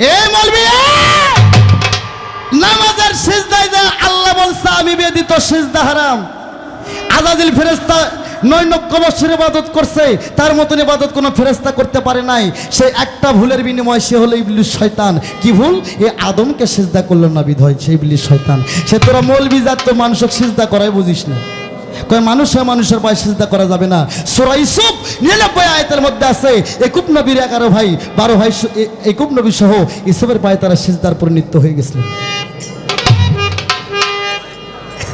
এ মলবি! নামাজের সিজদায় যা আল্লাহ বলছে, আমি বেদিত সিজদা হারাম। আজাদিল ফেরেস্তা লক্ষ বছর ইবাদত করছে, তার মতন ইবাদত কোনো ফেরেস্তা করতে পারে নাই। সে একটা ভুলের বিনিময়ে সে হলো ইবলিশ শয়তান। কি ভুল? এ আদমকে সিজদা করল না বিধয় সেই ইবলিশ শয়তান। সে তোরা মৌলবি জাত, তো মানুষকে সিজদা করাই বুঝিস না। কয় মানুষের মানুষের পায়ে সিজদা করা যাবে না। সোরা ইসুফ নিরানব্বই আয়তের মধ্যে আছে, একুব নবীর এগারো ভাই, বারো ভাই একুব নবী সহ ইসুফের পায়ে তারা সিজদার পরিণত হয়ে গেছিলেন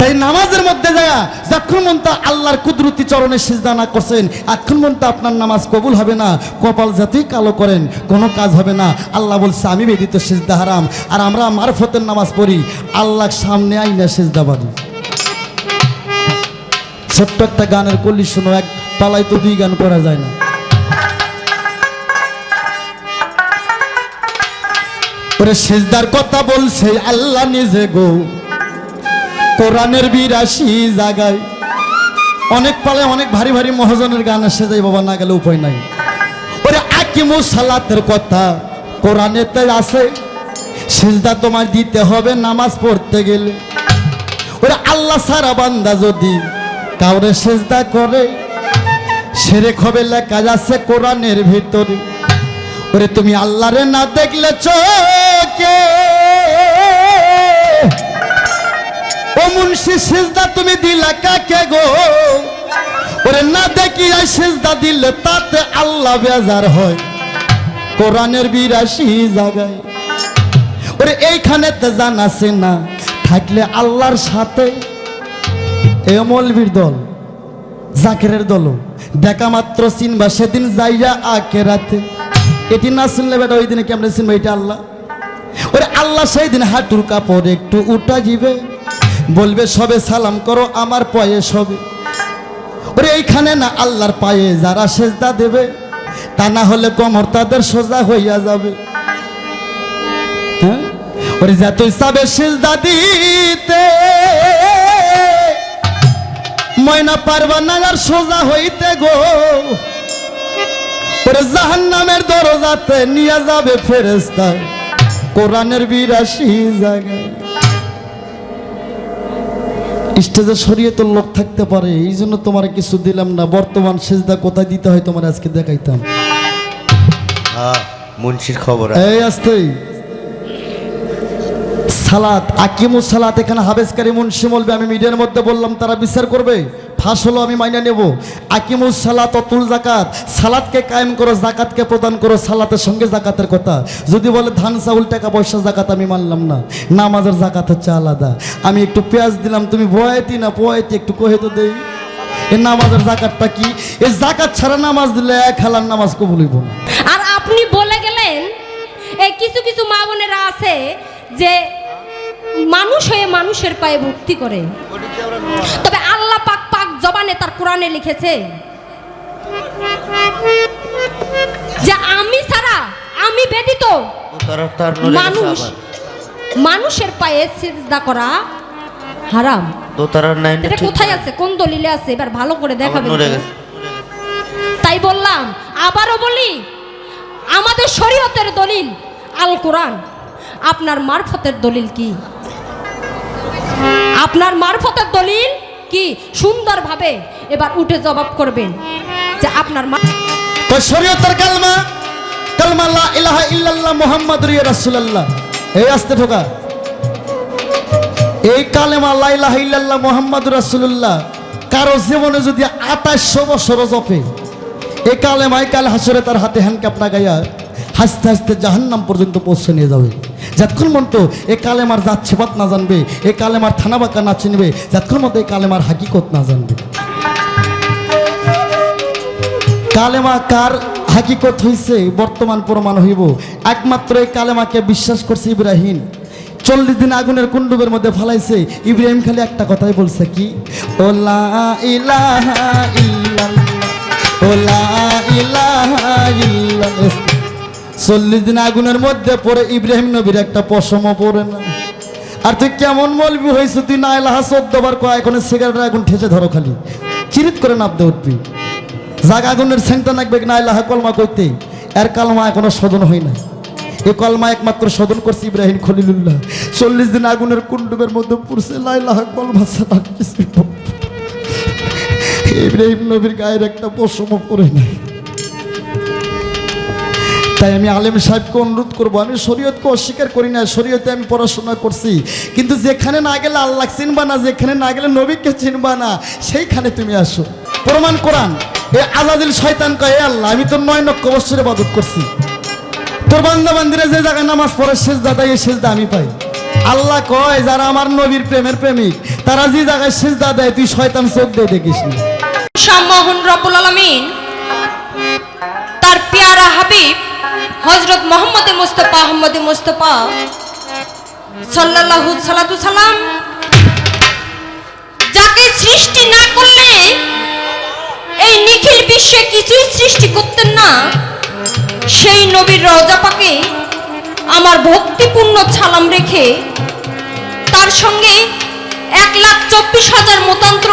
তাই নামাজের মধ্যে যায় যখন মনটা আল্লাহর কুদরতি চরণে সিজদা না করছেন এখন মনটা আপনার নামাজ কবুল হবে না, কপাল জাতি কালো করেন, কোনো কাজ হবে না। আল্লাহ বলছে, আমি বেদিত সিজদা হারাম, আর আমরা মারফতের নামাজ পড়ি আল্লাহ সামনে আইনা সিজদা বাড়ি ছোট্ট একটা গানের কলি শোনো, এক পালায় তো দুই গান করা যায় না। ওরে সেজদার কথা বলছে, আল্লাহ নিজে গো। কোরআনের বিরাশি জাগায় অনেক পালে অনেক ভারী ভারী মহাজনের গান এসে যায়, বাবা, না গেলে উপায় নাই। ওরে আকিমু সালাতের কথা কোরআনেতে আছে, সিজদা তোমার দিতে হবে নামাজ পড়তে গেলে। ওরে আল্লাহ সারা বান্দা যদি কাউরে সেজদা করে সেরে খবে লেখা যাচ্ছে কোরআনের ভিতরে। ওরে তুমি আল্লাহরে না দেখলে চোখে। ও মুন্সি, সিজদা তুমি দিলা কাকে গো? ওরে না দেখি আর সিজদা দিলে তাতে আল্লাহ বেজার হয়। কোরআনের বিরাশি জায়গায়। ওরে এইখানে তো জানাছে না, থাকলে আল্লাহর সাথে এ মৌলবীর দল, জাকেরের দল দেখা মাত্র চিনবা সেদিন যাইয়া আকে রাতে। এটি না শুনলে বেটা ওই দিনে কেমন চিনবা এটা আল্লাহ? ওরে আল্লাহ সেই দিন হাঁটুর কাপড় একটু উঠা যাবে বলবে, সবে সালাম করো, আমার পায়ে সবে। ওরে এইখানে না আল্লাহর পায়ে যারা সেজদা দেবে, তা না হলে কমর তাদের সোজা হইয়া যাবে। হ্যাঁ? ওরে যতই সাবে সেজদা দিতে। ময়না পারবা না আর সোজা হইতে গো। জাহান নামের দরজাতে নিয়ে যাবে ফেরেস্তা কোরআনের বিরাশি জায়গায়। স্টেজে সরিয়ে তো লোক থাকতে পারে এই জন্য তোমার কিছু দিলাম না। বর্তমান সেজদা কোথায় দিতে হয় তোমার আজকে দেখাইতাম। হ্যাঁ মুন্সির খবর এই আসতে সালাত আকিমু সালাত এখানে হাবেসকারী মুন্সি বলবে আমি মিডিয়ার মধ্যে বললাম তারা বিচার করবে। ফাঁস হলো আমি মাইনে নেব। আকিমু সালাত অতুল জাকাত সালাতকে কায়েম করো জাকাতকে প্রদান করো, সালাতের সঙ্গে জাকাতের কথা। যদি বলে ধান, চাউল, টাকা, পয়সা জাকাত আমি মানলাম না, নামাজের জাকাত হচ্ছে আলাদা। আমি একটু পেঁয়াজ দিলাম, তুমি বয়াতি না বয়াতি একটু কহে তো দেই। এই নামাজের জাকাতটা কি? এই জাকাত ছাড়া নামাজ দিলে এক হালার নামাজ কবুল হইব না। আর আপনি বলে গেলেন, এই কিছু কিছু মা বোনেরা আছে যে মানুষ হয়ে মানুষের পায়ে ভক্তি করে। তবে জবানে তার কোরআনে লিখেছে যে আমি ছাড়া আমি ব্যতীত মানুষ মানুষের পায়ে সিজদা করা হারাম। এটা কোথায় আছে? কোন দলিলে আছে? এবার ভালো করে। গেছে। তাই বললাম আবারও বলি আমাদের শরীয়তের দলিল আল কোরআন। আপনার মারফতের দলিল কি? আপনার মারফতের দলিল কি সুন্দরভাবে এবার উঠে জবাব করবেন যে আপনার মা তো শরীয়তের কালমা কালমা লা ইলাহা ইল্লাল্লাহ মুহাম্মাদুর রাসূলুল্লাহ। এই আসতে ঠোকা। এই কালেমা লা ইলাহা ইল্লাল্লাহ মুহাম্মাদুর রাসূলুল্লাহ, কারও জীবনে যদি 2800 বছর জপে, এই কালেমাই কাল হাসরে তার হাতে হ্যান্ডকাপ লাগাইয়া হাসতে হাসতে জাহান্নাম পর্যন্ত পৌঁছে নিয়ে যাবে। যতক্ষণ মন্ত, এ কালেমার জাত ছেবাত না জানবে, এ কালেমার থানা বাঁকা না চিনবে যতক্ষণ মতো এই কালেমার হাকিকত না জানবে। কালেমা কার হাকিকত হইছে? বর্তমান প্রমাণ হইব। একমাত্র এই কালেমাকে বিশ্বাস করছে ইব্রাহিম। চল্লিশ দিন আগুনের কুণ্ডুবের মধ্যে ফালাইছে। ইব্রাহিম খালি একটা কথাই বলছে কি? ওলা ইলাহা ইল্লাল্লাহ ওলা ইলাহা চল্লিশ দিন আগুনের মধ্যে পরে ইব্রাহিম নবীর একটা পশমও পড়ে না। আর তুই কেমন মলবি হয়েছে? তুই না এলাহা চোদ্দ বার কয়, এখন সিগারেটের আগুন ঠেসে ধরো খালি। চিরিত করে নামতে উঠবি। জাগ আগুনের সেন্টা নাকবে না এলাহা কলমা করতে এর কালমা এখনও শোধন হয় না এ কলমা একমাত্র শোধন করছে ইব্রাহিম খলিলুল্লাহ। চল্লিশ দিন আগুনের কুণ্ডুবের মধ্যে পুরছে লাইলাহ কলমা ছাড়া কিছু ইব্রাহিম নবীর গায়ের একটা পশমও পরে নাই। তাই আমি আলেম সাহেবকে অনুরোধ করব। আমি শরীয়তকে অস্বীকার করি না শরীয়তে আমি পড়াশোনা করছি। কিন্তু যেখানে না গেলে আল্লাহ চিনবা না, যেখানে না গেলে নবীকে চিনবা না, সেইখানে তুমি আসো। প্রমাণ কোরআন, এ আজাদিল শয়তান কয় "এ আল্লাহ, আমি তো নয় লক্ষ বছরে বাদত করছি। তোর বান্দা বান্দিরা যে জায়গায় নামাজ পড়ে শেষ দাদা এই শেষ আমি পাই। আল্লাহ কয়, যারা আমার নবীর প্রেমের প্রেমিক, তারা যে জায়গায় শেষ দেয়, তুই শয়তান চোখ দিয়ে দেখিস না। শাহমোহন রব্বুল আলমিন। তার পেয়ারা হাবিব হজরত মোহাম্মদ মুস্তফা, আহমদ মুস্তফা সাল্লাল্লাহু সালাতু সালাম। যাকে সৃষ্টি না করলে এই নিখিল বিশ্বে কিছুই সৃষ্টি করতেন না, সেই নবীর রওজা পাকে আমার ভক্তিপূর্ণ ছালাম রেখে তার সঙ্গে এক লাখ চব্বিশ হাজার মতান্ত্র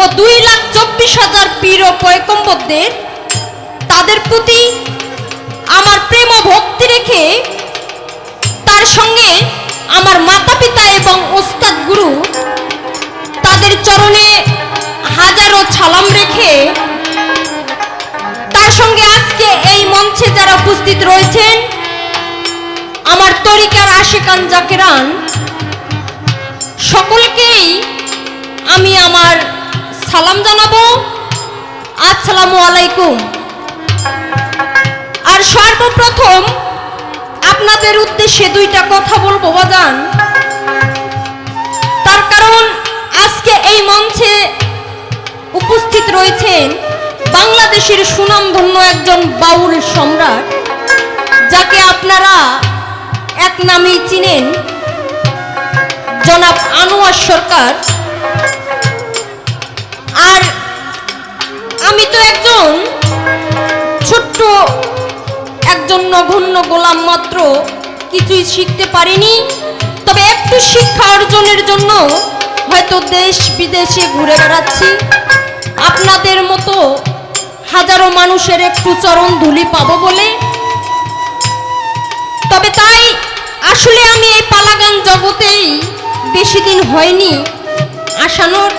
ও দুই লাখ চব্বিশ হাজার পীর ও পয়কম্বরদের তাদের প্রতি আমার প্রেম ভক্তি রেখে তার সঙ্গে আমার মাতা পিতা এবং ওস্তাদ গুরু তাদের চরণে হাজারো ছালাম রেখে তার সঙ্গে আজকে এই মঞ্চে যারা উপস্থিত রয়েছেন, আমার তরিকার আশেকান জাকেরান, সকলকেই আমি আমার সালাম জানাব। আসসালামু আলাইকুম। আর সর্বপ্রথম আপনাদের উদ্দেশ্যে দুইটা কথা বলব, বাজান। তার কারণ আজকে এই মঞ্চে উপস্থিত রয়েছেন বাংলাদেশের সুনামধন্য একজন বাউল সম্রাট, যাকে আপনারা এক নামেই চিনেন, জনাব আনোয়ার সরকার। আর আমি তো একজন ছোট্ট একজন নগণ্য গোলাম মাত্র কিছুই শিখতে পারিনি। তবে একটু শিক্ষা অর্জনের জন্য হয়তো দেশ বিদেশে ঘুরে বেড়াচ্ছি। আপনাদের মতো হাজারো মানুষের একটু চরণ ধুলি পাবো বলে। তবে তাই আসলে আমি এই পালাগান জগতেই বেশি দিন হয়নি আসানোর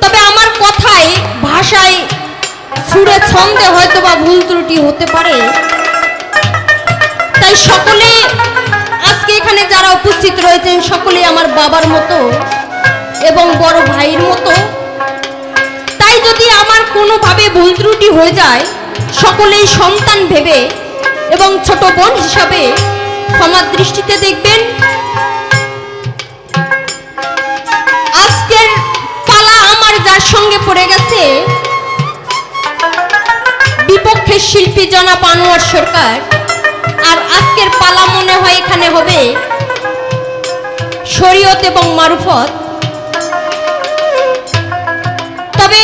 তবে আমার কথায়, ভাষায় সুরে ছন্দে হয়তো বা ভুল ত্রুটি হতে পারে। তাই সকলে, আজকে এখানে যারা উপস্থিত রয়েছেন, সকলে আমার বাবার মতো এবং বড় ভাইয়ের মতো, তাই যদি আমার কোনোভাবে ভুল ত্রুটি হয়ে যায়, সকলেই সন্তান ভেবে এবং ছোট বোন হিসাবে ক্ষমার দৃষ্টিতে দেখবেন। আজকের পালা আমার যার সঙ্গে পড়ে গেছে বিপক্ষের শিল্পী জনাব আনোয়ার সরকার, আর আজকের পালা মনে হয় এখানে হবে শরীয়ত এবং মারুফত। তবে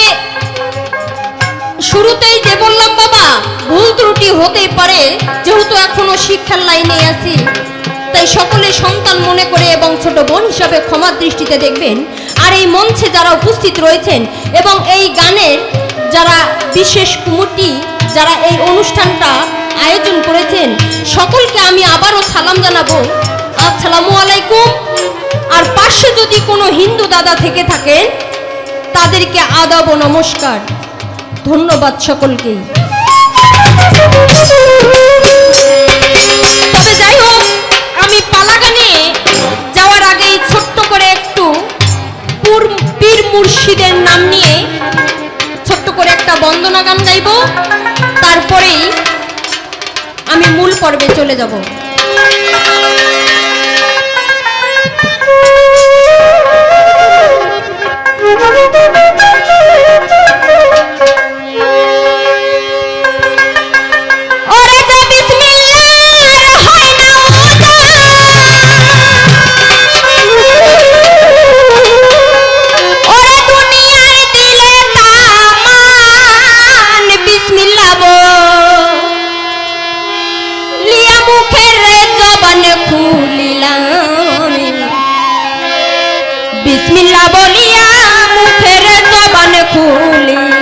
শুরুতেই যে বললাম বাবা, ভুল ত্রুটি হতেই পারে, যেহেতু এখনও শিক্ষার লাইনে আছি। তাই সকলে সন্তান মনে করে এবং ছোট বোন হিসাবে ক্ষমার দৃষ্টিতে দেখবেন। আর এই মঞ্চে যারা উপস্থিত রয়েছেন এবং এই গানের যারা বিশেষ কুমুটি যারা এই অনুষ্ঠানটা আয়োজন করেছেন, সকলকে আমি আবারও সালাম জানাব। আসসালামু আলাইকুম। আর পাশে যদি কোনো হিন্দু দাদা থেকে থাকেন, তাদেরকে আদাব নমস্কার। ধন্যবাদ সকলকেই। তবে যাই হোক, আমি পালাগানে যাওয়ার আগেই ছোট্ট করে একটু পুর- মুর্শিদের নাম নিয়ে করে একটা বন্দনা গান গাইব তারপরেই আমি মূল পর্বে চলে যাব। ওরে বলিয়া মুখের জবান খুলি